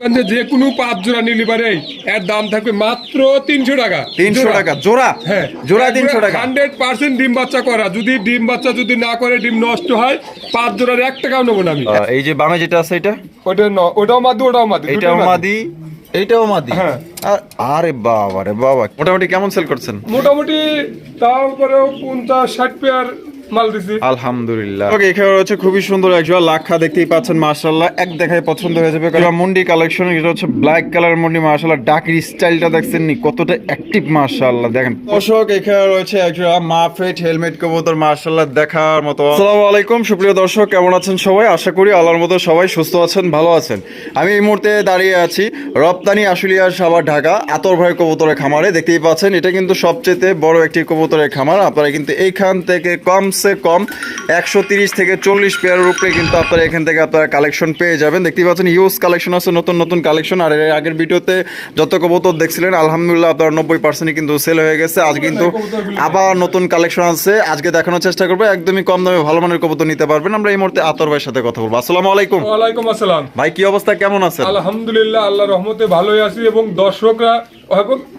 যে যে কোনো পাঁচ জোড়া নিলে পারে এর দাম থাকবে মাত্র তিনশো টাকা। তিনশো টাকা জোড়া? হ্যাঁ। জোড়া তিনশো টাকা। হান্ড্রেড পার্সেন্ট ডিম বাচ্চা করা। যদি ডিম বাচ্চা যদি না করে ডিম নষ্ট হয় পাঁচ জোড়ার এক টাকাও নেব না আমি। এই যে বামে যেটা আছে এটা? ওটা ন- ওটাও মাদি ওটাও মাদি এটাও মাদি। এইটাও মাদি। হ্যাঁ। আর- আরে বাবা রে বাবা। মোটামুটি কেমন সেল করছেন? মোটামুটি তাও করেও পঞ্চাশ ষাট পেয়ার মাল দিছি। আলহামদুলিল্লাহ। ওকে এখানে রয়েছে খুবই সুন্দর একজোড়া লাক্ষা দেখতেই পাচ্ছেন মার্শাল্লাহ এক দেখায় পছন্দ হয়ে যাবে। কারণ মুন্ডি কালেকশন এটা হচ্ছে ব্ল্যাক কালার মুন্ডি মার্শাল্লাহ ডাকির স্টাইলটা দেখছেন নি কতটা অ্যাক্টিভ মার্শাল্লাহ দেখেন। দর্শক এখানে রয়েছে একজোড়া মাফেট হেলমেট কবুতর মার্শাল্লাহ দেখার মতো। আসসালামু আলাইকুম সুপ্রিয় দর্শক কেমন আছেন সবাই? আশা করি আল্লাহর মতো সবাই সুস্থ আছেন ভালো আছেন। আমি এই মুহূর্তে দাঁড়িয়ে আছি রপ্তানি আশুলিয়ার সাভার ঢাকা আতর ভাই কবুতরের খামারে। দেখতেই পাচ্ছেন এটা কিন্তু সবচেয়ে বড় একটি কবুতরের খামার। আপনারা কিন্তু এইখান থেকে কমসে কম। একশো থেকে চল্লিশ পেয়ারের উপরে কিন্তু আপনারা এখান থেকে আপনারা কালেকশন পেয়ে যাবেন। দেখতেই পাচ্ছেন ইউজ কালেকশন আছে নতুন নতুন কালেকশন আর এর আগের ভিডিওতে যত কবুতর দেখছিলেন আলহামদুলিল্লাহ আপনার নব্বই পার্সেন্টই কিন্তু সেল হয়ে গেছে। আজ কিন্তু আবার নতুন কালেকশন আছে। আজকে দেখানোর চেষ্টা করব একদমই কম দামে ভালো মানের কবুতর নিতে পারবেন। আমরা এই মুহূর্তে আতর ভাইয়ের সাথে কথা বলব। আসসালামু আলাইকুম। ওয়ালাইকুম আসসালাম। ভাই কি অবস্থা? কেমন আছেন? আলহামদুলিল্লাহ আল্লাহ রহমতে ভালোই আছি এবং দর্শকরা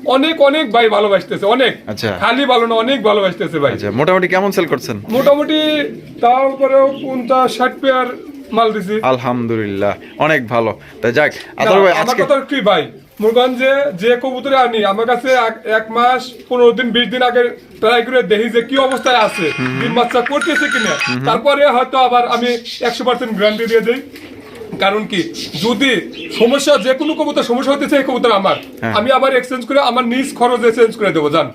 অনেক অনেক ভাই ভালোবাসতেছে অনেক। আচ্ছা। খালি ভালো না অনেক ভালোবাসতেছে ভাই। আচ্ছা মোটামুটি কেমন সেল করছেন? মোটামুটি পঞ্চাশ ষাট পেয়ার মাল দিছি। আলহামদুলিল্লাহ অনেক ভালো। তাই যাক আতর ভাই আমার আজকে কথা কি ভাই? মুরগঞ্জে যে কবুতরে আনি আমার কাছে এক- এক মাস পনেরো দিন বিশ দিন আগে ট্রাই করে দেখি যে কি অবস্থায় আছে। ডিম বাচ্চা করতেছে কিনা। তারপরে হয়তো আবার আমি একশো পার্সেন্ট গ্যারান্টি দিয়ে দিই। কারণ কি? যদি সমস্যা যে কোনো কবুতর সমস্যা হতেছে এই কবুতর আমার হ্যাঁ। আমি আবার এক্সচেঞ্জ করে আমার নিজ খরচে চেঞ্জ করে দেবো জান।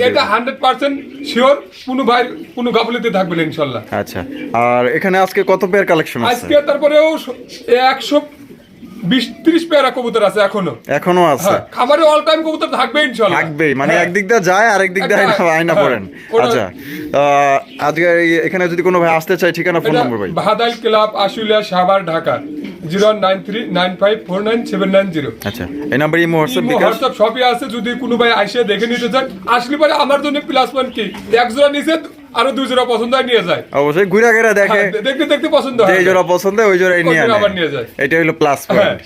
এটা। হান্ড্রেড পার্সেন্ট শিওর কোনো ভাই কোনো গাফলিতে থাকবে না ইনশাল্লাহ। আচ্ছা। আর এখানে আজকে কত পেয়ার কালেকশন আছে? আজকে তারপরেও একশো বিশ ত্রিশ পেয়ারা কবুতর আছে এখনও। এখনও আছে। হ্যাঁ, খামারে অল টাইম কবুতর থাকবে থাকবেই মানে হ্যাঁ। একদিক দিয়ে যায় আরেক দিক দিয়ে আয়না আয়না হ্যাঁ, পড়েন আচ্ছা আজকে এখানে যদি কোনো ভাই আসতে চায় ঠিকানা ফোন নম্বর ভাই। Club Ashulia Savar Dhaka. Zero nine three nine five four nine seven nine zero. আচ্ছা এই number Imo WhatsApp bKash. WhatsApp সবই আছে যদি কোনো ভাই আসে দেখে নিতে চান আসলে পরে আমার জন্য প্লাস পয়েন্ট কি? এক জোড়া নিচে আরও দুই জোড়া পছন্দ হয় নিয়ে যায়। অবশ্যই ঘুরে ঘেরা দেখে। হ্যাঁ, দেখতে দেখতে পছন্দ যে জোড়া পছন্দ হয় ওই জোড়াই নিয়ে আবার নিয়ে যায়। এটা হলো প্লাস পয়েন্ট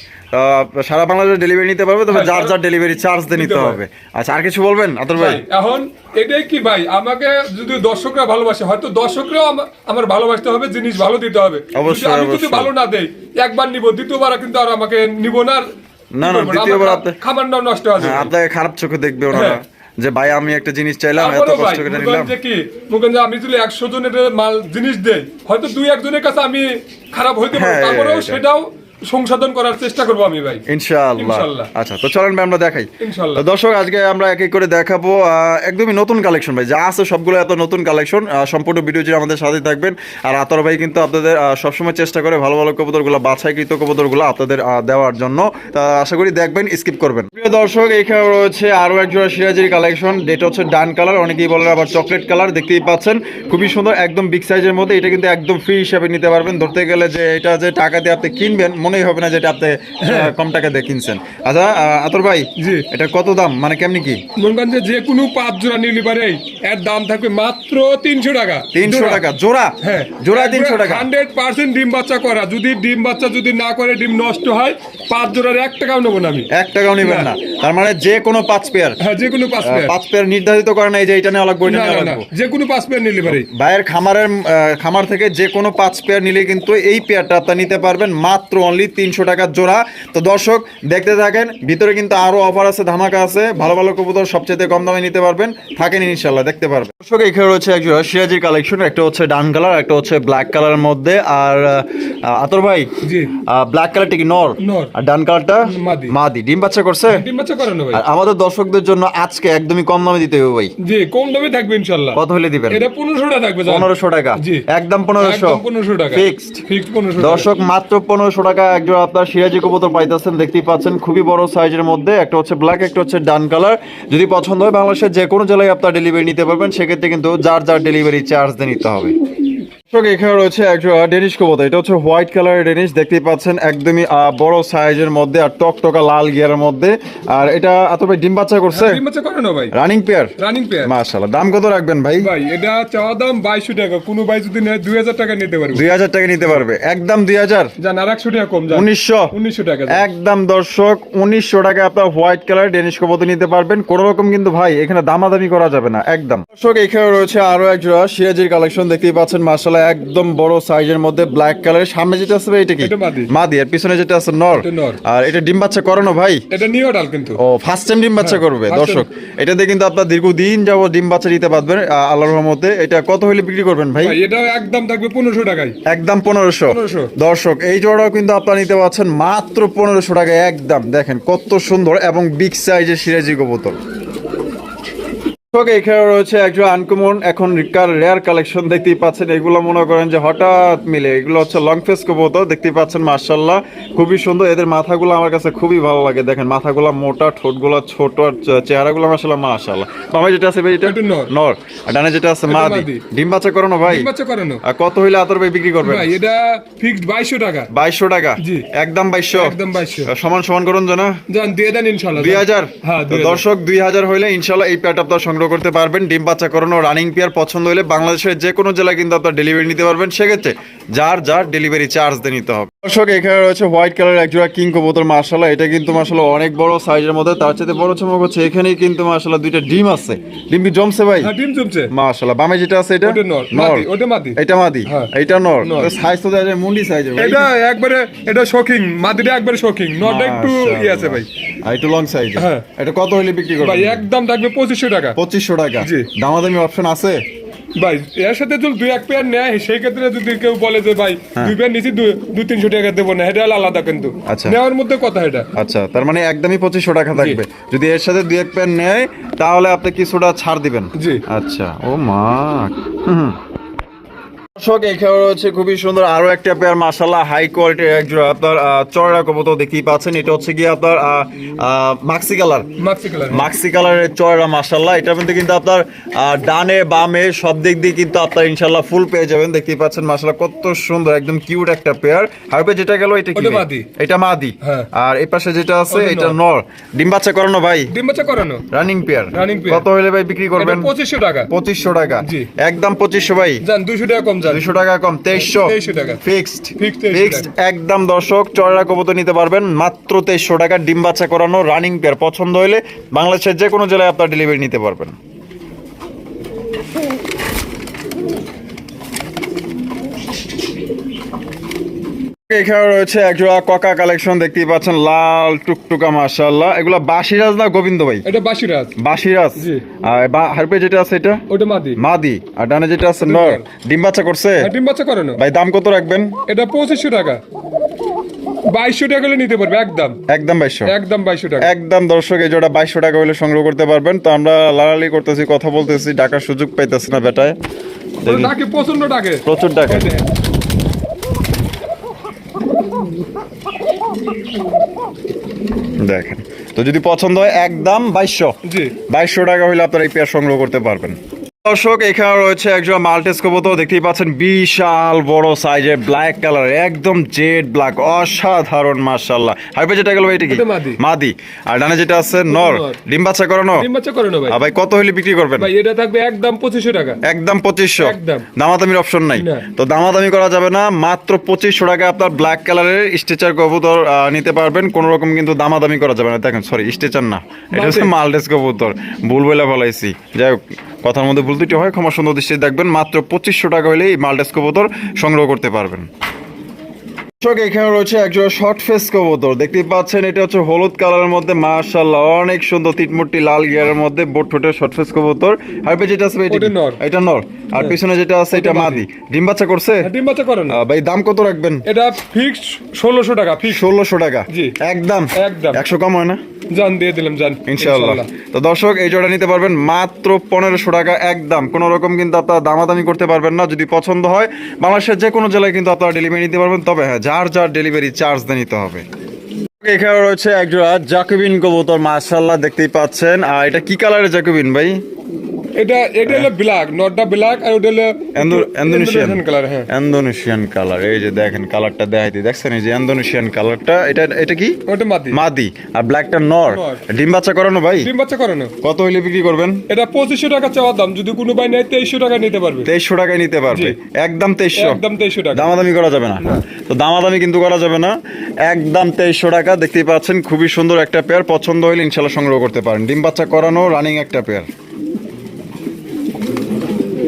সারা বাংলাদেশে ডেলিভারি নিতে পারবে তবে হ্যাঁ, যার যার ডেলিভারি চার্জ দিয়ে নিতে হবে। আচ্ছা আর কিছু বলবেন আতর ভাই? এখন এটাই কি ভাই? আমাকে যদি দর্শকরা ভালোবাসে হয়তো দর্শকরাও আমার ভালোবাসতে হবে জিনিস ভালো দিতে হবে। অবশ্যই, আমি যদি ভালো না দেই একবার নিব দ্বিতীয়বার কিন্তু আর আমাকে নিব না না, না, দ্বিতীয়বার খাবারটাও নষ্ট হয়ে হ্যাঁ, যাবে আপনাকে খারাপ চোখে দেখবে ওনারা। হ্যাঁ। যে ভাই আমি একটা জিনিস চাইলাম এত কষ্ট করে নিলাম। কি মুখগঞ্জে আমি যদি একশো জনের মাল জিনিস দেই হয়তো দুই একজনের কাছে আমি খারাপ হইতে পারি হ্যাঁ, তারপরেও সেটাও সংশোধন করার চেষ্টা করব আমি ভাই। ইনশাআল্লাহ। আচ্ছা তো চলেন ভাই আমরা দেখাই। ইনশাআল্লাহ। দর্শক আজকে আমরা এক এক করে দেখাবো একদমই নতুন কালেকশন ভাই। যা আছে সবগুলো এত নতুন কালেকশন সম্পূর্ণ ভিডিও জুড়ে আমাদের সাথে থাকবেন। আর আতর ভাই কিন্তু আপনাদের সবসময় চেষ্টা করে ভালো ভালো কবুতরগুলো বাছাইকৃত কবুতরগুলো আপনাদের দেওয়ার জন্য। তা আশা করি দেখবেন স্কিপ করবেন। প্রিয় দর্শক এখানে রয়েছে আরও এক জোড়া সিরাজির কালেকশন যেটা হচ্ছে ডান কালার অনেকেই বলেন আবার চকলেট কালার দেখতেই পাচ্ছেন। খুবই সুন্দর একদম বিগ সাইজের মধ্যে এটা কিন্তু একদম ফ্রি হিসাবে নিতে পারবেন। ধরতে গেলে যে এটা যে টাকা দিয়ে আপনি কিনবেন মনেই হবে না যে এটা আপনি কম টাকা দিয়ে কিনছেন। আচ্ছা আতর ভাই জি। এটা কত দাম? মানে কেমনি কি? মুখগঞ্জে যে কোনো পাঁচ জোড়া নিলে পারে এর দাম থাকবে মাত্র তিনশো টাকা। তিনশো টাকা জোড়া? হ্যাঁ। জোড়া তিনশো টাকা। হান্ড্রেড পার্সেন্ট ডিম বাচ্চা করা। যদি ডিম বাচ্চা যদি না করে ডিম নষ্ট হয় পাঁচ জোড়ার এক টাকাও নেব না আমি। এক টাকাও নেবেন না। তার মানে যে কোনো পাঁচ পেয়ার। হ্যাঁ যে কোনো পাঁচ পেয়ার। পাঁচ পেয়ার নির্ধারিত করে নাই যে এটা নেওয়া লাগবে না নেওয়া না। না লাগবে। যে কোনো পাঁচ পেয়ার নিলে পারে ভাইয়ের খামারের খামার থেকে যে কোনো পাঁচ পেয়ার নিলে কিন্তু এই পেয়ারটা আপনি নিতে পারবেন মাত্র অনলি তিনশো টাকার জোড়া। তো দর্শক দেখতে থাকেন ভিতরে কিন্তু আরও অফার আছে ধামাকা আছে। ভালো ভালো কবুতর সবচেয়ে কম দামে নিতে পারবেন। থাকেন ইনশাল্লাহ দেখতে পারবেন। দর্শক এখানে রয়েছে এক জোড়া সিরাজির কালেকশন একটা হচ্ছে ডান কালার একটা হচ্ছে ব্ল্যাক কালারের মধ্যে। আর আতর ভাই ব্ল্যাক কালারটা কি নর? নর। আর ডান কালারটা মাদি। ডিম বাচ্চা করছে? ডিম বাচ্চা করে না ভাই। আর আমাদের দর্শকদের জন্য আজকে একদমই কম দামে দিতে হবে ভাই। জি কম দামে থাকবে ইনশাল্লাহ কত হলে দিবেন? এটা পনেরোশো টাকা থাকবে জান। পনেরোশো টাকা। জি। একদম পনেরোশো। একদম পনেরোশো টাকা। ফিক্সড ফিক্সড পনেরোশো দর্শক মাত্র পনেরোশো টাকা একজোড়া আপনার সিরাজি কবুতর পাইতেছেন, দেখতেই পাচ্ছেন খুবই বড় সাইজের মধ্যে। একটা হচ্ছে ব্ল্যাক একটা হচ্ছে ডান কালার যদি পছন্দ হয় বাংলাদেশের যে কোনো জেলায় আপনার ডেলিভারি নিতে পারবেন, সেক্ষেত্রে কিন্তু যার যার ডেলিভারি চার্জ দিয়ে নিতে হবে। এখানে রয়েছে একটা ডেনিশ কবুতর। এটা হচ্ছে হোয়াইট কালারের ডেনিশ দেখতেই পাচ্ছেন একদমই বড় সাইজের মধ্যে আর টকটকা লাল গিয়ারের মধ্যে। আর এটা এত ভাই ডিম বাচ্চা করছে? ডিম বাচ্চা করে না ভাই। রানিং পেয়ার রানিং পেয়ার মাশাআল্লাহ দাম কত রাখবেন ভাই? ভাই এটা চাওয়া দাম বাইশশো টাকা কোনো ভাই যদি নেয় দুই হাজার টাকা নিতে পারবে। দুই হাজার টাকা নিতে পারবে একদম দুই হাজার? যান আর একশো টাকা কম যান উনিশশো? উনিশশো টাকা একদম দর্শক উনিশশো টাকা আপনার হোয়াইট কালার ডেনিশ কবুতর নিতে পারবেন। কোন রকম কিন্তু ভাই এখানে দামাদামি করা যাবে না একদম। দর্শক এখানে রয়েছে আরও এক জোড়া সিরাজির কালেকশন দেখতেই পাচ্ছেন মার্শাল্লাহ একদম বড় সাইজের মধ্যে ব্ল্যাক কালারের সামনে যেটা আছে এটা কি? এটা মাদি। আর পিছনে যেটা আছে নর। আর এটা ডিম বাচ্চা করানো ভাই? এটা নিউ ডাল কিন্তু। ও ফার্স্ট টাইম ডিম বাচ্চা হ্যাঁ, করবে দর্শক। এটাতে কিন্তু আপনার দীর্ঘদিন যাব ডিম বাচ্চা দিতে পারবেন আল্লাহর রহমতে। এটা কত হলে বিক্রি করবেন ভাই? এটা একদম থাকবে পনেরোশো টাকায়। একদম পনেরোশো। 1500 দর্শক এই জোড়াও কিন্তু আপনারা নিতে পারছেন মাত্র পনেরোশো টাকায়। একদম দেখেন কত সুন্দর এবং বিগ সাইজের সিরাজি কবুতর। দর্শক, এখানে রয়েছে একজন আনকমন এখন রেয়ার কালেকশন দেখতেই পাচ্ছেন। এগুলো মনে করেন যে হঠাৎ মিলে। এগুলো হচ্ছে লং ফেস কবুতর দেখতেই পাচ্ছেন মার্শাল্লাহ খুবই সুন্দর এদের মাথাগুলো আমার কাছে খুবই ভালো লাগে। দেখেন মাথাগুলো মোটা ঠোঁটগুলো ছোট আর চেহারাগুলো মার্শাল্লাহ মার্শাল্লাহ যেটা আছে ভাই এটা? নর। আর ডানে যেটা আছে মাদি। ডিম বাচ্চা করানো ভাই? বাচ্চা করানো। আর কত হইলে আতর ভাই বিক্রি করবেন? এটা ফিক্সড বাইশশো টাকা। টাকা? জি। একদম একদম সমান সমান করুন জানা যান দিয়ে দেন হাজার? হ্যাঁ। দর্শক দুই হাজার হইলে ইনশাল্লাহ এই প্যাট আপনার সংগ্রহ করতে পারবেন। ডিম বাচ্চা করানো রানিং পেয়ার পছন্দ হলে বাংলাদেশের যে কোনো জেলায় কিন্তু আপনার ডেলিভারি নিতে পারবেন। সেক্ষেত্রে যার যার ডেলিভারি চার্জ দিয়ে নিতে হবে। দর্শক এখানে রয়েছে হোয়াইট কালার একজোড়া কিং কবুতর মার্শাল্লাহ এটা কিন্তু মার্শাল্লাহ অনেক বড় সাইজের মধ্যে তার চেয়ে বড় চমক হচ্ছে এখানেই কিন্তু মার্শাল্লাহ দুইটা ডিম আছে। ডিম কি জমছে ভাই? হ্যাঁ ডিম জমছে। মার্শাল্লাহ বামে যেটা আছে এটা? নর। ওটা মাদি। এটা মাদি? হ্যাঁ। এটা নর। সাইজ তো দেখা যায় মুন্ডি সাইজের এটা একবারে এটা শোকিং মাদিটা একবারে শোকিং নটা একটু ই আছে ভাই। আর একটু লং সাইজ হ্যাঁ। এটা কত হলে বিক্রি করবেন? ভাই একদম থাকবে পঁচিশশো টাকা। পঁচিশশো টাকা। জি। দামাদামি অপশন আছে? ভাই এর সাথে যদি দুই এক পেয়ার নেয় সেই ক্ষেত্রে যদি কেউ বলে যে ভাই দুই পেয়ার নিচে দুই তিনশো টাকা দেবো না। এটা আলাদা কিন্তু। আচ্ছা। নেওয়ার মধ্যে কথা এটা। আচ্ছা তার মানে একদমই পঁচিশশো টাকা থাকবে। যদি এর সাথে দুই এক পেয়ার নেয় তাহলে আপনি কিছুটা ছাড় দিবেন। জি। আচ্ছা ও মা। হুম। দর্শক এখানে রয়েছে খুবই সুন্দর আরও একটা পেয়ার মাসাল্লাহ হাই কোয়ালিটির একজোড়া আপনার আহ, চড়া কবুতর দেখতেই পাচ্ছেন। এটা হচ্ছে কি আপনার মাক্সি কালার মাক্সি কালার মাক্সি কালারের চড়া মাসাল্লাহ এটার মধ্যে কিন্তু আপনার ডানে বামে সব দিক দিয়ে কিন্তু আপনার ইনশাল্লাহ ফুল পেয়ে যাবেন। দেখতেই পাচ্ছেন মাসাল্লাহ কত সুন্দর একদম কিউট একটা পেয়ার হাইপে যেটা গেল এটা কি? মাদি। এটা মাদি। হ্যাঁ। আর এই পাশে যেটা আছে এটা নর। ডিম বাচ্চা করানো ভাই? ডিম বাচ্চা করানো। Running pair Running pair। কত হলে ভাই বিক্রি করবেন? পঁচিশশো টাকা। পঁচিশশো টাকা। একদম পঁচিশশো ভাই। যান দুইশো টাকা কম দুইশো টাকা কম তেইশশো। টাকা। ফিক্সড। ফিক্সড একদম দর্শক চড়া কবুতর নিতে পারবেন। মাত্র তেইশশো টাকা ডিম বাচ্চা করানো রানিং পেয়ার পছন্দ হলে বাংলাদেশের যে কোনো জেলায় আপনার ডেলিভারি নিতে পারবেন। এখানে রয়েছে একজোড়া ককা কালেকশন দেখতেই পাচ্ছেন লাল টুকটুকা মাশাআল্লাহ। এগুলা বাসিরাজ না গোবিন্দ ভাই? এটা বাসিরাজ। বাসিরাজ? আর হারপে যেটা আছে এটা? ওটা মাদি। মাদি। আর ডানে যেটা আছে নর। ডিম বাচ্চা করছে? ডিম বাচ্চা করানো ভাই দাম কত রাখবেন? এটা পঁচিশশো টাকা। বাইশশো টাকা হলে নিতে পারবে একদম। একদম বাইশশো। একদম বাইশশো টাকা। একদম দর্শক এই জোড়া বাইশশো টাকা হলে সংগ্রহ করতে পারবেন। তো আমরা লালালি করতেছি কথা বলতেছি ডাকার সুযোগ পাইতেছি না বেটায়। ডাকে প্রচণ্ড ডাকে। প্রচুর এই দেখেন। তো যদি পছন্দ হয় একদম বাইশশো। বাইশশো টাকা হইলে আপনারা এই পেয়ার সংগ্রহ করতে পারবেন। দর্শক এখানে রয়েছে একজন মাল্টেস কবুতর দেখতেই পাচ্ছেন বিশাল বড় সাইজের ব্ল্যাক কালার একদম জেড ব্ল্যাক অসাধারণ মার্শাল্লাহ হাইপে যেটা গেল এটা কি? মাদি। আর ডানে যেটা আছে নর। ডিম বাচ্চা করানো? ডিম বাচ্চা করানো ভাই। ভাই কত হলে বিক্রি করবেন? ভাই এটা থাকবে একদম পঁচিশশো টাকা। একদম পঁচিশশো। একদম। দামাদামির অপশন নাই। তো দামাদামি করা যাবে না মাত্র পঁচিশশো টাকা আপনার ব্ল্যাক কালারের স্ট্রেচার কবুতর নিতে পারবেন। কোনো রকম কিন্তু দামাদামি করা যাবে না। দেখেন সরি স্ট্রেচার না। এটা হচ্ছে মালডেস কবুতর। ভুল বলে ফলাইছি। যাই হোক। কথার মধ্যে ভুল দুটি হয় ক্ষমা সুন্দর দৃষ্টি দেখবেন, মাত্র পঁচিশশো টাকা হলে এই মালডেস বোতল সংগ্রহ করতে পারবেন। দর্শক এখানে রয়েছে একজন শর্ট ফেস কবুতর। দেখতেই পাচ্ছেন এটা হচ্ছে হলুদ কালারের মধ্যে মাশাআল্লাহ অনেক সুন্দর তিটমুট্টি লাল গিয়ারের মধ্যে বোট ঠোঁটের শর্ট ফেস কবুতর। আর পেয়ে যেটা আছে এটা নর। আর পিছনে যেটা আছে এটা মাদি। ডিম বাচ্চা করছে? আর ডিম বাচ্চা করানো আহ, ভাই দাম কত রাখবেন? এটা ফিক্সড ষোলোশো টাকা ফিক্স ষোলোশো টাকা? জি। একদম? একদম। একশো কম হয় না? জান দিয়ে দিলাম জান। ইনশাআল্লাহ। তো দর্শক এই জোড়া নিতে পারবেন মাত্র পনেরোশো টাকা একদম। কোনো রকম কিন্তু আপনারা দামাদামি করতে পারবেন না যদি পছন্দ হয়। বাংলাদেশের যে কোনো জেলায় কিন্তু আপনারা ডেলিভারি নিতে পারবেন। তবে হ্যাঁ যার যার ডেলিভারি চার্জ দিয়ে নিতে হবে। এখানে রয়েছে একজোড়া জাকুবিন কবুতর মাশাল্লাহ দেখতেই পাচ্ছেন। আর এটা কি কালারের জাকুবিন ভাই? এটা এটা হলো ব্ল্যাক নটটা ব্ল্যাক আর ওটা হলো ইন্দোনেশিয়ান কালার হ্যাঁ। ইন্দোনেশিয়ান কালার এই যে দেখেন কালারটা দেখাইতে দেখছেন এই যে ইন্দোনেশিয়ান কালারটা এটা এটা কি? ওটা মাদি। মাদি। আর ব্ল্যাকটা নর। নর। ডিম বাচ্চা করানো ভাই? ডিম বাচ্চা করানো। কত হইলে বিক্রি করবেন? এটা পঁচিশশো টাকা চাওয়ার দাম যদি কোনো ভাই নেয় তেইশশো টাকা নিতে পারবে। তেইশশো টাকায় নিতে পারবে। একদম তেইশশো। একদম তেইশশো টাকা। দামাদামি করা যাবে না। তো দামাদামি কিন্তু করা যাবে না। একদম তেইশশো টাকা দেখতেই পাচ্ছেন খুবই সুন্দর একটা পেয়ার পছন্দ হলে ইনশাল্লাহ সংগ্রহ করতে পারেন। ডিম বাচ্চা করানো রানিং একটা পেয়ার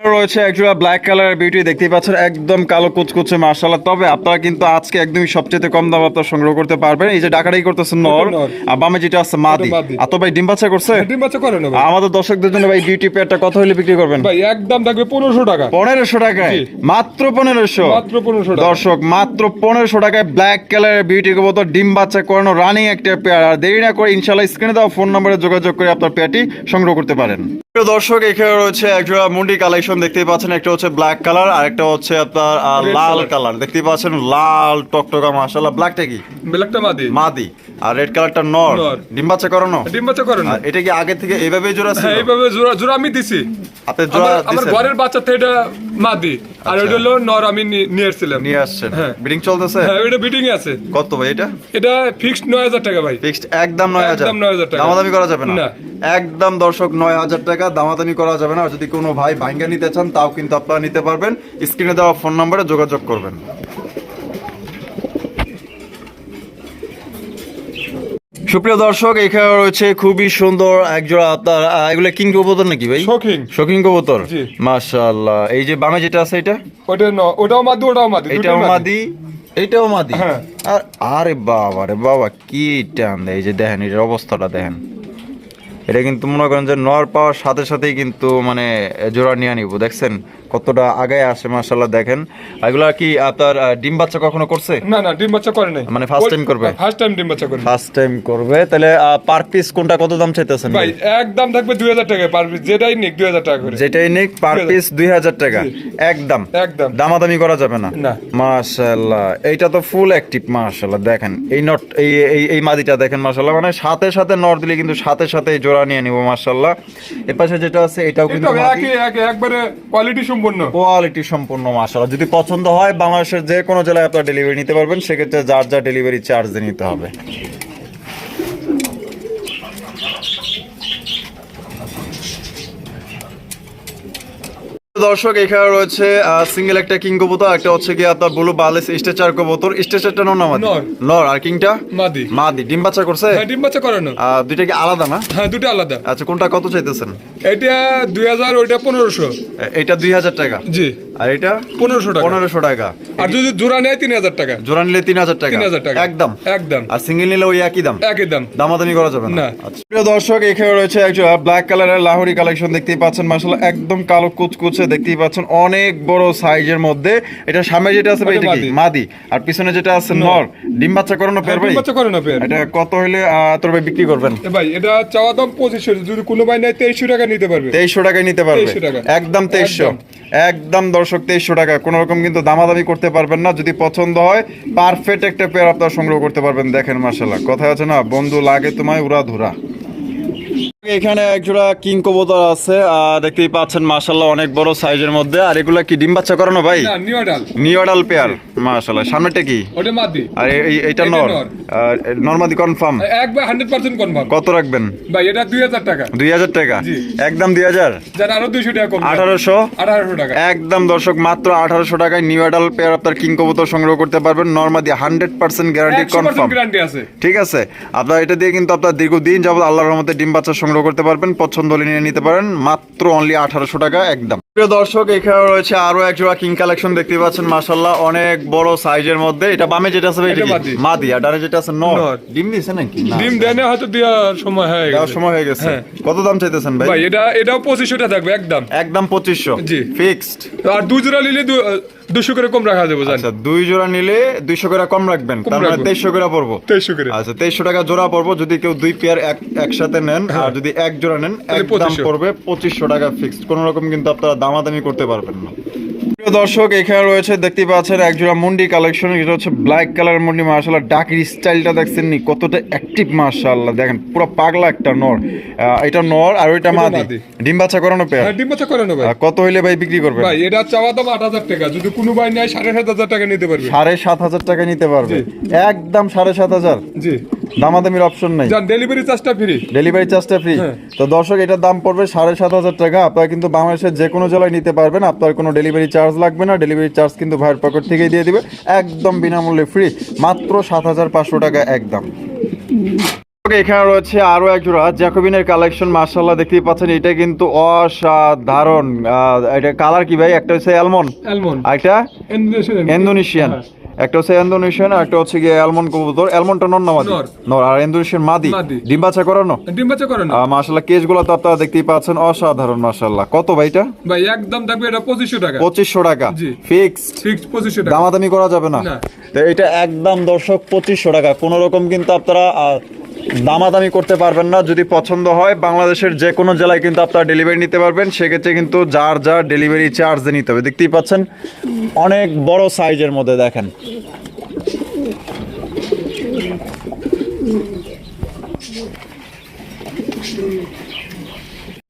রয়েছে একজোড়া ব্ল্যাক কালারের বিউটি দেখতেই পাচ্ছেন একদম কালো কুচকুচে মার্শাল্লাহ তবে আপনারা কিন্তু আজকে একদমই সবচেয়ে কম দাম আপনারা সংগ্রহ করতে পারবেন। এই যে ডাকাটাই করতেছেন নর। আর বামে যেটা আছে মাদি। আর তো ভাই ডিম বাচ্চা করছে? ডিম বাচ্চা করানো ভাই আমাদের দর্শকদের জন্য ভাই বিউটি পেয়ারটা কত হলে বিক্রি করবেন? ভাই একদম থাকবে পনেরোশো টাকা। পনেরোশো টাকায়? মাত্র পনেরোশো? মাত্র পনেরোশো টাকা। দর্শক মাত্র পনেরোশো টাকায় ব্ল্যাক কালারের বিউটি কবুতর ডিম বাচ্চা করানো রানিং একটা পেয়ার আর দেরি না করে ইনশাল্লাহ স্ক্রিনে দেওয়া ফোন নম্বরে যোগাযোগ করে আপনার পেয়ারটি সংগ্রহ করতে পারেন। দর্শক এখানে রয়েছে একজোড়া মুন্ডি কালেকশন। দেখতেই পাচ্ছেন একটা হচ্ছে ব্ল্যাক কালার আর একটা হচ্ছে আপনার লাল কালার দেখতেই পাচ্ছেন লাল টকটকা মাশাআল্লাহ। ব্ল্যাকটা কি? ব্ল্যাকটা মাদি। মাদি। আর রেড কালারটা নর। ডিম বাচ্চা করানো? ডিম বাচ্চা করানো। এটা কি আগে থেকে এইভাবেই জোড়া ছিল? হ্যাঁ এইভাবে জোড়া জোড়া আমি দিছি। আপনি জোড়া আমার আমার ঘরের বাচ্চা থেকে এটা মাদি। আর আচ্ছা। ওটা হলো নর আমি নিয়ে এসেছিলাম নিয়ে আসছেন। হ্যাঁ। বিডিং চলতেছে? হ্যাঁ ওটা বিটিং আছে। কত ভাই এটা? এটা ফিক্সড নয় হাজার টাকা ভাই। ফিক্সড একদম নয় হাজার। একদম 9,000 টাকা। দামাদামি করা যাবে না? না। একদম দর্শক নয় হাজার টাকা দামাদামি করা যাবে না। যদি কোনো ভাই ভাঙ্গা নিতে চান তাও কিন্তু আপনারা নিতে পারবেন। স্ক্রিনে দেওয়া ফোন নম্বরে যোগাযোগ করবেন। সুপ্রিয় দর্শক এখানে রয়েছে খুবই সুন্দর একজোড়া আপনার আহ, এগুলো কিং কবুতর নাকি ভাই? শৌখিন। শৌখিন কবুতর? মাশাআল্লাহ। এই যে বামে যেটা আছে এটা? ওটা ন ওটাও মাদি ওটাও মাদি এটাও দুটোই মাদি? এটাও মাদি। আর আরে বাবা রে বাবা কি টান দেয়। এই যে দেখেন এটার অবস্থাটা দেখেন। এটা কিন্তু মনে করেন যে নর পাওয়ার সাথে সাথেই কিন্তু মানে জোড়া নিয়ে নিব দেখছেন? কতটা আগে আসে মাশাল্লাহ দেখেন। এগুলা কি আপনার ডিম বাচ্চা কখনো করছে? না না ডিম বাচ্চা করে নাই। মানে first time করবে? ফার্স্ট টাইম ডিম বাচ্চা করবে ফার্স্ট টাইম করবে। তাহলে পার পিস কোনটা কত দাম চাইতেছেন ভাই একদম থাকবে দুই হাজার টাকা পার পিস যেটাই নিক দুই হাজার টাকা করে। যেটাই নিক পার 2000 পিস দুই হাজার টাকা। জি। একদম একদম দামাদামি করা যাবে না। না। মাশাআল্লাহ। এইটা তো ফুল অ্যাক্টিভ মাশাআল্লাহ। দেখেন এই নট এই এই এই মাদিটা দেখেন মাশাআল্লাহ। মানে সাথে সাথে নট দিলে কিন্তু সাথে সাথে জোড়া নিয়ে নিব মাশাআল্লাহ। এর পাশে যেটা আছে এটাও কিন্তু একবারে কোয়ালিটি সম্পূর্ণ। কোয়ালিটি সম্পূর্ণ, মাশাআল্লাহ। যদি পছন্দ হয়, বাংলাদেশের যে কোনো জেলায় আপনারা ডেলিভারি নিতে পারবেন। সেক্ষেত্রে যার যা ডেলিভারি চার্জ নিতে হবে। দর্শক এখানে রয়েছে সিঙ্গেল একটা কিং কবুতর একটা হচ্ছে কি আপনার ব্লু বালিশ স্টেচার কবুতর। স্টেচারটা নর না মাদি? নর। আর কিংটা মাদি। মাদি। ডিম বাচ্চা করছে? হ্যাঁ ডিম বাচ্চা করানো আহ, দুইটা কি আলাদা না? হ্যাঁ দুটো আলাদা। আচ্ছা কোনটা কত চাইতেছেন? এটা দুই হাজার ওইটা পনেরোশো। এ- এটা দুই হাজার টাকা? জি। আর এটা? পনেরোশো টাকা। পনেরোশো টাকা। আর যদি জোড়া নেয় তিন হাজার টাকা। জোড়া নিলে তিন হাজার টাকা? তিন হাজার টাকা। একদম? একদম। আর সিঙ্গেল নিলে ওই একই দাম? একই দাম। দামাদামি করা যাবে না। আচ্ছা। প্রিয় দর্শক এখানে রয়েছে একটা ব্ল্যাক কালারের লাহোরি কালেকশন দেখতেই পাচ্ছেন মাসাল্লাহ একদম কালো কুচকুচে দেখতেই পাচ্ছেন অনেক বড় সাইজের মধ্যে। এটা সামনে যেটা আছে ভাই এটা কি? মাদি। আর পিছনে যেটা আছে নর। ডিম বাচ্চা করানো পেয়ার ভাই ডিম বাচ্চা করানো পেয়ার এটা কত হইলে আহ, তোর ভাই বিক্রি করবেন? ভাই এটা চাওয়া দাম পঁচিশশো যদি কোনো ভাই নেয় তেইশশো টাকা নিতে পারবে। তেইশশো টাকায় নিতে পারবে। 2300। একদম তেইশশো। একদম। একদম দর্শক তেইশশো টাকা। কোনো রকম কিন্তু দামাদামি করতে পারবেন না। যদি পছন্দ হয় পারফেক্ট একটা পেয়ার আপনারা সংগ্রহ করতে পারবেন। দেখেন মার্শাল্লাহ কথা আছে না বন্ধু লাগে তোমায় উড়া ধুরা। এখানে একজোড়া কিং কবুতর আছে আর দেখতেই পাচ্ছেন মাশাল্লাহ অনেক বড় সাইজের মধ্যে। আর এগুলা কি ডিম বাচ্চা করানো ভাই? না নিউ ডাল নিওডাল পেয়ার মাশাল্লাহ সামনেটা কি? আর এই- এই- এইটা এটা নর? নর। নর্মাদি কনফার্ম? একবার কত রাখবেন? ভাই এটা টাকা। একদম দুই হাজার? আরও দুইশো টাকা কম আঠারোশো? টাকা। একদম দর্শক মাত্র আঠারোশো টাকায় নিউ অ্যাডাল পেয়ার আপনার কিং কবুতর সংগ্রহ করতে পারবেন। নর্মাদি hundred percent guarantee confirm guarantee আছে। ঠিক আছে? আপনার এটা দিয়ে কিন্তু আপনার দীর্ঘদিন যাবত আল্লাহর রহমতে ডিম বাচ্চা সংগ্রহ করতে পারবেন পছন্দ হলে নিয়ে নিতে পারেন মাত্র অনলি আঠারোশো টাকা একদম। প্রিয় দর্শক এখানে রয়েছে আরও এক জোড়া কিং কালেকশন দেখতে পাচ্ছেন মাশাল্লাহ অনেক বড় সাইজের মধ্যে। এটা বামে যেটা আছে এটা মাদি। আর ডানে যেটা আছে নর। ডিম দিছে নাকি? ডিম দেনে হয়তো দেওয়ার সময় হয়ে গেছে। সময় হয়ে গেছে। হ্যাঁ। কত দাম চাইতেছেন ভাই? ভাই এটা এটাও পঁচিশশোটা থাকবে একদম। একদম পঁচিশশো। জি। ফিক্সড। আর দুই জোড়া নিলে দু- দুশো করে কম রাখা যাবে আচ্ছা দুই জোড়া নিলে দুইশো করে কম রাখবেন। তার মানে তেইশশো করে পড়ব তেইশশো করে। আচ্ছা তেইশশো টাকা জোড়া পড়ব যদি কেউ দুই পেয়ার এক একসাথে নেন আর যদি এক জোড়া নেন এক দাম পড়বে পঁচিশশো টাকা ফিক্সড কোনো রকম কিন্তু আপনারা দামাদামি করতে পারবেন না। দর্শক এখানে রয়েছে দেখতে পাচ্ছেন একজোড়া মুন্ডি কালেকশন এটা হচ্ছে ব্ল্যাক কালার মুন্ডি মার্শাল্লাহ ডাকির স্টাইলটা দেখছেন নি কতটা অ্যাক্টিভ মার্শাল্লাহ দেখেন পুরো পাগলা একটা নর। এটা নর আর ওইটা এটা মাদি। ডিম বাচ্চা করানো পেয়ার হ্যাঁ ডিম বাচ্চা করানো ভাই। কত হইলে ভাই বিক্রি করবে ভাই এটা চাওয়া দাম আট হাজার টাকা। যদি কোনো ভাই নেয় সাড়ে সাত হাজার টাকা নিতে পারবে। সাড়ে সাত হাজার টাকা নিতে পারবে। একদম সাড়ে সাত হাজার। জি। দামাদামির অপশন নাই। ডেলিভারি চার্জটা ফ্রি ডেলিভারি চার্জটা ফ্রি। তো দর্শক এটার দাম পড়বে সাড়ে সাত হাজার টাকা। আপনারা কিন্তু বাংলাদেশের যে কোনো জেলায় নিতে পারবেন। আপনার কোনো ডেলিভারি চার্জ লাগবে না। ডেলিভারি চার্জ কিন্তু ভাইয়ের পকেট থেকেই দিয়ে দিবে। একদম বিনামূল্যে ফ্রি মাত্র সাত হাজার পাঁচশো টাকা একদম। এখানে রয়েছে আরও এক জোড়া জ্যাকোবিনের কালেকশন মার্শাল্লাহ দেখতেই পাচ্ছেন এটা কিন্তু অসাধারণ। এটা কালার কি ভাই? একটা হচ্ছে অ্যালমন্ড অ্যালমন্ড আর একটা ইন্দোনেশিয়ান একটা হচ্ছে ইন্দোনেশিয়ান আর একটা হচ্ছে গিয়ে অ্যালমন্ড কবুতর। অ্যালমন্ডটা নর না মাদি? নর। নর আর ইন্দোনেশিয়ান মাদি। ডিম বাচ্চা করানো? ডিম বাচ্চা করানো। মাশাআল্লাহ কেসগুলো তো আপনারা দেখতেই পাচ্ছেন অসাধারণ মাশাআল্লাহ। কত ভাইটা ভাই একদম থাকবে এটা পঁচিশশো টাকা। 2500 টাকা। ফিক্সড? ফিক্সড ফিক্স পঁচিশশো টাকা। দামাদামি করা যাবে না। তো এটা একদম দর্শক পঁচিশশো টাকা। কোনো রকম কিন্তু আপনারা দামাদামি করতে পারবেন না, যদি পছন্দ হয়। বাংলাদেশের যে কোনো জেলায় কিন্তু আপনারা ডেলিভারি নিতে পারবেন। সেক্ষেত্রে কিন্তু যার যার ডেলিভারি চার্জ নিতে হবে। দেখতেই পাচ্ছেন, অনেক বড় সাইজের মধ্যে দেখেন।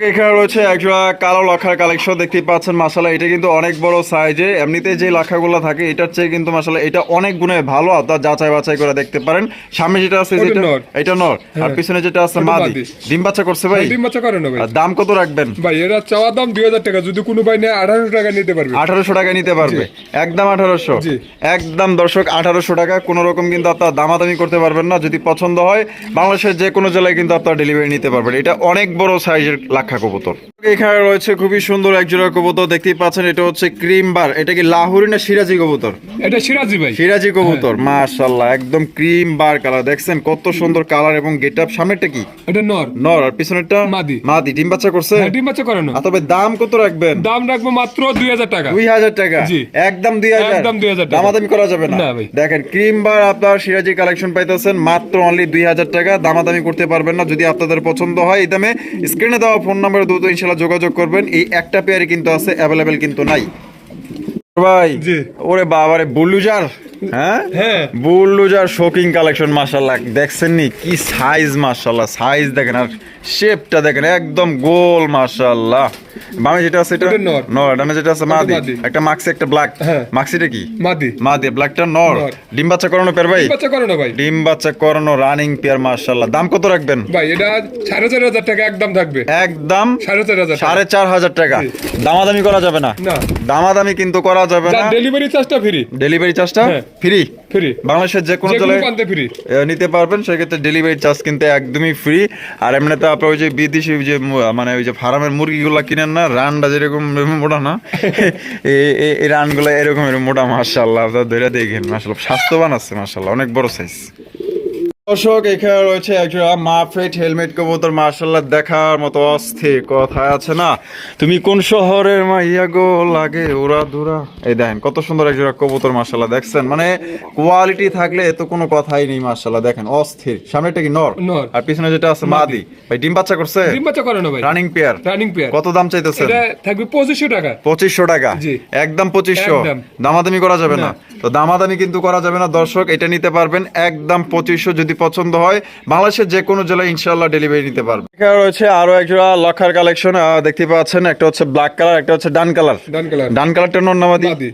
এখানে রয়েছে একজোড়া কালো লাখার কালেকশন দেখতেই পাচ্ছেন মাসালা এটা কিন্তু অনেক বড় সাইজে এমনিতে যে লাখাগুলো থাকে এটার চেয়ে কিন্তু মাসালা এটা অনেক গুণে ভালো আপনার যাচাই বাছাই করে দেখতে পারেন। সামনে যেটা আছে যেটা এটা নর। আর হ্যাঁ। পিছনে যেটা আছে মাদি। ডিম বাচ্চা করছে ভাই? ডিম বাচ্চা করানো ভাই। দাম কত রাখবেন? ভাই এরা চাওয়া দাম দুই হাজার টাকা। যদি কোনো ভাই নেয় আঠারোশো টাকা নিতে পারবে। আঠারোশো টাকা নিতে পারবে। একদম আঠারোশো। জি। একদম দর্শক আঠারোশো টাকা। কোনো রকম কিন্তু আপনার দামাদামি করতে পারবেন না। যদি পছন্দ হয় বাংলাদেশের যে কোনো জেলায় কিন্তু আপনার ডেলিভারি নিতে পারবেন। এটা অনেক বড় সাইজের লাক্ষা কবুতর। এখানে রয়েছে খুবই সুন্দর এক জোড়া কবুতর দেখতেই পাচ্ছেন এটা হচ্ছে ক্রিম বার। এটা কি লাহুরি না সিরাজি কবুতর? এটা সিরাজি ভাই। সিরাজি কবুতর মাশাল্লাহ একদম ক্রিম বার কালার দেখছেন কত সুন্দর কালার এবং গেট আপ সামনেরটা কি? এটা নর। নর আর পিছনেরটা? মাদি। মাদি ডিম বাচ্চা করছে? হ্যাঁ, ডিম বাচ্চা করানো আর তবে দাম কত রাখবেন? দাম রাখব মাত্র দুই হাজার টাকা। দুই হাজার টাকা? জি। একদম দুই হাজার? একদম 2000 টাকা। দামাদামি করা যাবে না? না দেখেন ক্রিম বার আপনার সিরাজি কালেকশন পাইতেছেন মাত্র অনলি দুই হাজার টাকা। দামাদামি করতে পারবেন না। যদি আপনাদের পছন্দ হয় এই দামে স্ক্রিনে দেওয়া ফোন নাম্বারে দ্রুত ইনশাল্লাহ যোগাযোগ করবেন। এই একটা পেয়ারে কিন্তু আছে অ্যাভেলেবেল কিন্তু নাই। ভাই জি। ওরে বাবারে বুলুজার হ্যাঁ? হ্যাঁ। বুল্লুজার শোকিং কালেকশন মাশাল্লাহ দেখছেন নি? কি সাইজ মাশাল্লাহ সাইজ দেখেন আর শেপটা দেখেন একদম গোল মাশাল্লাহ বামে যেটা আছে এটা নর। ডানে যেটা আছে মাদি। একটা মাক্সি একটা ব্ল্যাক। মাক্সিটা কি? মাদি। মাদি ব্ল্যাকটা নর। ডিম বাচ্চা করানো পেয়ার ভাই? বাচ্চা করানো ভাই। ডিম বাচ্চা করানো রানিং পেয়ার মাশাল্লাহ দাম কত রাখবেন? ভাই এটা সাড়ে চার হাজার টাকা একদম থাকবে। একদম সাড়ে চার হাজার টাকা। দামাদামি করা যাবে না। না। দামাদামি কিন্তু করা যাবে না ডেলিভারি চার্জটা ফ্রি ডেলিভারি চার্জটা। ফ্রি ফ্রি বাংলাদেশের যে কোনো জেলায় নিতে পারবেন সেক্ষেত্রে ডেলিভারি চার্জ কিন্তু একদমই ফ্রি আর এমনিতে আপনার ওই যে বিদেশি যে মানে ওই যে ফার্মের মুরগিগুলো কিনেন না, রানটা যেরকম মোটা না এই রানগুলো এরকম এরকম মোটা মার্শাল্লাহ আপনার ধরে দেখেন মার্শাল্লাহ স্বাস্থ্যবান আছে মার্শাল্লাহ অনেক বড় সাইজ দর্শক এখানে রয়েছে একজোড়া হেলমেট কবুতর মার্শাল্লাহ দেখার মতো অস্থির কথা আছে না। তুমি কোন শহরের মাইয়া গো লাগে ওরা দুরা এই দেখেন কত সুন্দর একজোড়া কবুতর মার্শাল্লাহ দেখছেন। মানে কোয়ালিটি থাকলে এত কোনো কথাই নেই মার্শাল্লাহ দেখেন অস্থির। সামনেটা কি নর। আর পিছনে যেটা আছে মাদি। ভাই ডিম বাচ্চা করছে? ডিম বাচ্চা করানো ভাই। রানিং পেয়ার রানিং পেয়ার কত দাম চাইতেছেন? এটা থাকবে পঁচিশশো টাকা। পঁচিশশো টাকা? জি। একদম পঁচিশশো? একদম। দামাদামি করা যাবে না। না। তো দামাদামি কিন্তু করা যাবে না দর্শক এটা নিতে পারবেন একদম পঁচিশশো যদি পছন্দ হয় বাংলাদেশের যে কোনো জেলায় ইনশাল্লাহ ডেলিভারি নিতে পারবে। এখানে রয়েছে আরও একজোড়া লক্ষার কালেকশন দেখতে পাচ্ছেন একটা হচ্ছে ব্ল্যাক কালার একটা হচ্ছে ডান কালার ডান কালার ডান কালারটা নর না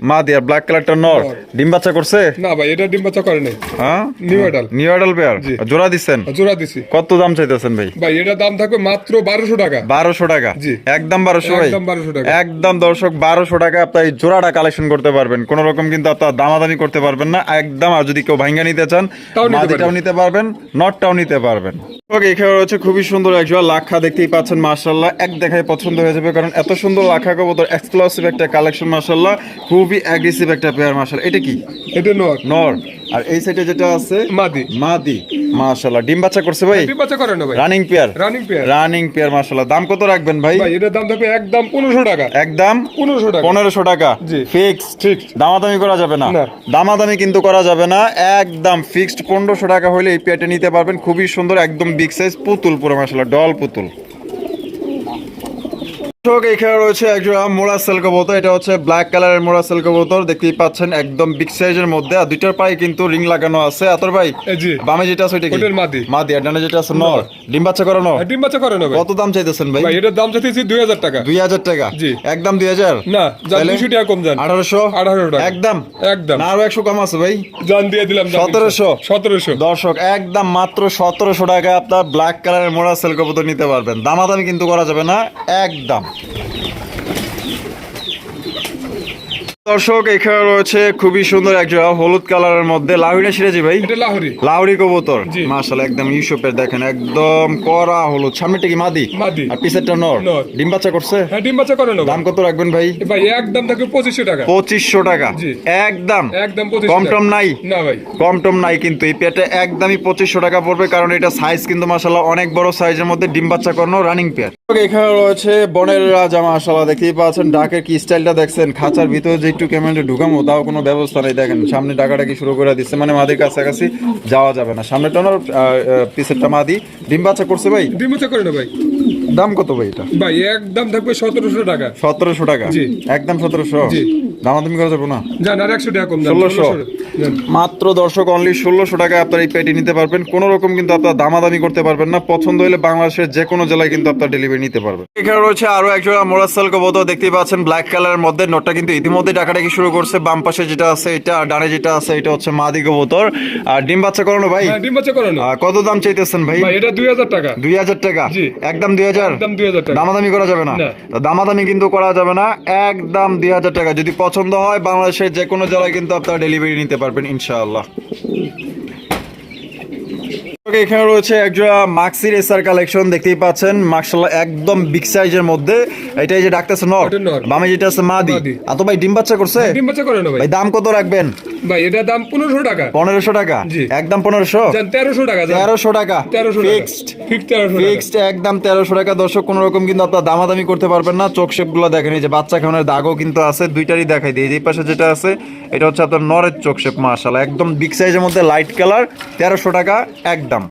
মাদি? আর ব্ল্যাক কালারটা নর। নর। ডিম বাচ্চা করছে? না ভাই এটা ডিম বাচ্চা করে নাই। হ্যাঁ? New adult new adult pair জোড়া দিচ্ছেন জোড়া দিছি। কত দাম চাইতেছেন ভাই? ভাই এটা দাম থাকবে মাত্র বারোশো টাকা। বারোশো টাকা। জি। একদম বারোশো ভাই। একদম 1200 টাকা। একদম দর্শক বারোশো টাকা আপনার এই জোড়াটা কালেকশন করতে পারবেন। কোন রকম কিন্তু আপনার দামাদামি করতে পারবেন না। একদম আর যদি কেউ ভাঙ্গা নিতে চান তাও নিতে মাদিটাও পারবেন। পারবেন নটটাও নিতে পারবেন। ওকে এখানে রয়েছে খুবই সুন্দর একজোড়া লাখা দেখতেই পাচ্ছেন মার্শাল্লাহ এক দেখায় পছন্দ হয়ে যাবে কারণ এত সুন্দর লাখা কবুতর এক্সক্লুসিভ একটা কালেকশন মার্শাল্লাহ খুবই অ্যাগ্রেসিভ একটা পেয়ার মার্শাল এটা কি? এটা নর। নর। আর এই সাইডে যেটা আছে? মাদি। মাদি মার্শাল্লাহ ডিম বাচ্চা করছে ভাই? ডিম বাচ্চা করানো ভাই। Running pair running pair running pair মার্শাল্লাহ দাম কত রাখবেন ভাই? ভাই এটার দাম থাকবে একদম পনেরোশো টাকা। একদম পনেরোশো টাকা। পনেরোশো টাকা। জি। Fix Fixed। দামাদামি করা যাবে না। না। দামাদামি কিন্তু করা যাবে না। একদম ফিক্সড পনেরোশো টাকা হলে এই পেয়ারটা নিতে পারবেন। খুবই সুন্দর একদম বিগ সাইজ পুতুল পুরো মশলা ডল পুতুল। দর্শক এখানে রয়েছে একজোড়া মোড়া সেল কবুতর। এটা হচ্ছে ব্ল্যাক কালারের মোড়া সেল কবুতর। দেখতেই পাচ্ছেন একদম বিগ সাইজের মধ্যে। আর দুইটার পায়ে কিন্তু রিং লাগানো আছে। আতর ভাই জি বামে যেটা আছে ওইটা কি? মাদি। মাদি আর ডানে যেটা আছে নর। ডিম বাচ্চা করানো? আর ডিম বাচ্চা করে না ভাই। কত দাম চাইতেছেন ভাই? ভাই এটার দাম চাইতেছি দুই হাজার টাকা। দুই হাজার টাকা? জি। একদম দুই হাজার? না যান তাহলে? টাকা কম যান। আঠারোশো? আঠারো টাকা। একদম? একদম। না আরও একশো কম আছে ভাই। জান দিয়ে দিলাম সতেরোশো। সতেরোশো। দর্শক একদম মাত্র সতেরোশো টাকা আপনার ব্ল্যাক কালারের মোড়া সেল কবুতর নিতে পারবেন। দামাদামি কিন্তু করা যাবে না। একদম। Yeah. দর্শক এখানে রয়েছে খুবই সুন্দর একটা হলুদ কালারের মধ্যে লাউরিনা সিরাজি ভাই? লাহোরি কবুতর। মার্শাল একদম ইউসুফের দেখেন একদম কড়া হলুদ। সামনেটা কি মাদি। আর পিছেরটা নর। ডিম বাচ্চা করছে? হ্যাঁ ডিম বাচ্চা করে দাম কত রাখবেন ভাই? ভাই একদম থাকবে পঁচিশশো টাকা। পঁচিশশো টাকা। একদম। একদম কম টম নাই? না ভাই। কম টম নাই কিন্তু এই পেটে একদমই পঁচিশশো টাকা পড়বে কারণ এটা সাইজ কিন্তু মাসাল্লাহ অনেক বড় সাইজের মধ্যে ডিম বাচ্চা করানো রানিং পেয়ার এখানে রয়েছে বনের রাজা মাসাল্লাহ দেখতেই পাচ্ছেন ডাকের কি স্টাইলটা দেখছেন খাঁচার ভিতরে যে একটু ক্যামেরাটা ঢুকামো, তাও কোনো ব্যবস্থা নেই। দেখেন, সামনে ডাকাডাকি শুরু করে দিচ্ছে? মানে মাদির কাছাকাছি যাওয়া যাবে না। সামনেটা না পিছেরটা মাদি। ডিম বাচ্চা করছে ভাই? ডিম বাচ্চা করে না ভাই। দাম কত ভাই এটা? ভাই একদম থাকবে সতেরোশো টাকা। সতেরোশো টাকা? জি। একদম সতেরোশো? জি। দামাদামি করা যাবে না? জান আর একশো টাকা কম 1600 মাত্র দর্শক অনলি ষোলোশো টাকায় আপনার এই পেটি নিতে পারবেন। কোনো রকম কিন্তু আপনার দামাদামি করতে পারবেন না। পছন্দ হলে বাংলাদেশের যে কোনো জেলায় কিন্তু আপনার ডেলিভারি নিতে পারবেন। এখানে রয়েছে আরও একজোড়া মোরাসাল কবুতর দেখতেই পাচ্ছেন ব্ল্যাক কালারের মধ্যে। নোটটা কিন্তু ইতিমধ্যে ডাকাটাকি শুরু করছে। বাম পাশে যেটা আছে এটা আর ডানে যেটা আছে এটা হচ্ছে মাদি কবুতর। আর ডিম বাচ্চা করানো ভাই? হ্যাঁ ডিম বাচ্চা করে না আহ, কত দাম চাইতেছেন ভাই? ভাই এটা দুই হাজার টাকা। দুই হাজার টাকা? জি। একদম দুই হাজার হাজার দামাদামি করা যাবে না। দামাদামি কিন্তু করা যাবে না একদম দুই হাজার টাকা। যদি পছন্দ হয় বাংলাদেশের যে কোনো জেলায় কিন্তু আপনারা ডেলিভারি নিতে পারবেন ইনশাআল্লাহ। এখানে রয়েছে একজোড়া মাক্সি রেসার কালেকশন দেখতেই পাচ্ছেন। মার্শাল্লাহ একদম বিগ সাইজের মধ্যে। এটা এই যে ডাকতেছে নর বামে যেটা আছে মাদি মাদি। এত ভাই ডিম বাচ্চা করছে? ডিম বাচ্চা করে না ভাই। দাম কত রাখবেন? ভাই এটা দাম পনেরোশো টাকা। পনেরোশো টাকা? একদম পনেরোশো? জান তেরোশো টাকা জান। তেরোশো টাকা? ফিক্সড ফিক্সড ফিক্সড একদম তেরোশো টাকা। দর্শক কোনো রকম কিন্তু আপনার দামাদামি করতে পারবেন না। চোখ শেপগুলো দেখেন এই যে বাচ্চা খাওয়ানোর দাগও কিন্তু আছে। দুইটারই দেখাই দিই। এই পাশে যেটা আছে এটা হচ্ছে আপনার নরের চোখ শেপ মার্শাল একদম বিগ সাইজের মধ্যে লাইট কালার তেরোশো টাকা একদম।